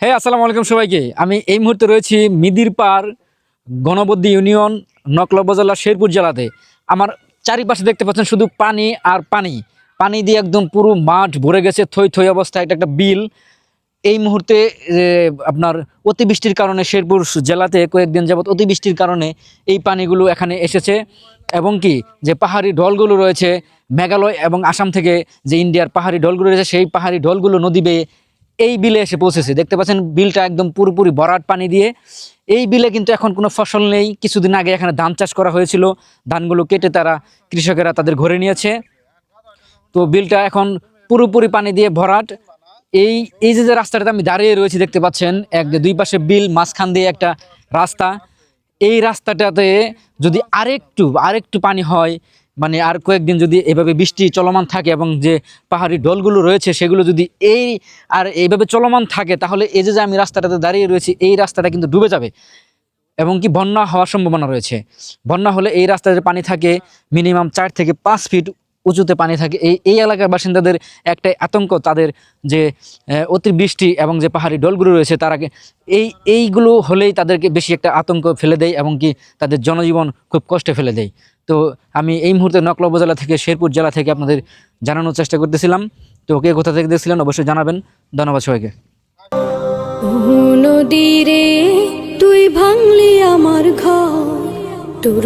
হ্যাঁ আসসালামু আলাইকুম সবাইকে। আমি এই মুহূর্তে রয়েছি মিদির পার গণবদ্দি ইউনিয়ন, নকলা শেরপুর জেলাতে। আমার চারিপাশে দেখতে পাচ্ছেন শুধু পানি আর পানি। পানি দিয়ে একদম পুরো মাঠ ভরে গেছে, থই থই অবস্থায় একটা একটা বিল। এই মুহূর্তে আপনার অতিবৃষ্টির কারণে শেরপুর জেলাতে কয়েকদিন যাবত অতিবৃষ্টির কারণে এই পানিগুলো এখানে এসেছে। এবং কি, যে পাহাড়ি ঢলগুলো রয়েছে, মেঘালয় এবং আসাম থেকে যে ইন্ডিয়ার পাহাড়ি ঢলগুলো রয়েছে, সেই পাহাড়ি ঢলগুলো নদী বেয়ে এই বিলে এসে পৌঁছেছে। দেখতে পাচ্ছেন, বিলটা একদম পুরোপুরি ভরাট পানি দিয়ে। এই বিলে কিন্তু এখন কোনো ফসল নেই। কিছুদিন আগে এখানে ধান চাষ করা হয়েছিল। ধানগুলো কেটে তারা কৃষকেরা তাদের ঘরে নিয়েছে। তো বিলটা এখন পুরোপুরি পানি দিয়ে ভরাট। এই এই যে যে রাস্তাটাতে আমি দাঁড়িয়ে রয়েছি দেখতে পাচ্ছেন, এক দুই পাশে বিল, মাঝখান দিয়ে একটা রাস্তা। এই রাস্তাটাতে যদি আরেকটু আরেকটু পানি হয় মানে আর কয়েকদিন যদি এভাবে বৃষ্টি চলমান থাকে এবং যে পাহাড়ি ডলগুলো রয়েছে, সেগুলো যদি এই আর এইভাবে চলমান থাকে, তাহলে এই যে যে আমি রাস্তাটাতে দাঁড়িয়ে রয়েছি, এই রাস্তাটা কিন্তু ডুবে যাবে। এবং কি বন্যা হওয়ার সম্ভাবনা রয়েছে। বন্যা হলে এই রাস্তাতে পানি থাকে, মিনিমাম চার থেকে পাঁচ ফিট উঁচুতে পানি থাকে। এই এই এলাকার বাসিন্দাদের একটাই আতঙ্ক, তাদের যে অতিবৃষ্টি এবং যে পাহাড়ি ডলগুলো রয়েছে, তারা এই, এইগুলো হলেই তাদেরকে বেশি একটা আতঙ্ক ফেলে দেয় এবং কি তাদের জনজীবন খুব কষ্টে ফেলে দেয়। তো আমি এই মুহূর্তে নকলা উপজেলা থেকে শেরপুর জেলা থেকে আপনাদের জানানোর চেষ্টা করতেছিলাম। তো ওকে কোথা থেকে দেখছিলেন অবশ্যই জানাবেন। ধন্যবাদ সবাইকে। তুই ভাঙলি আমার ঘর। তোর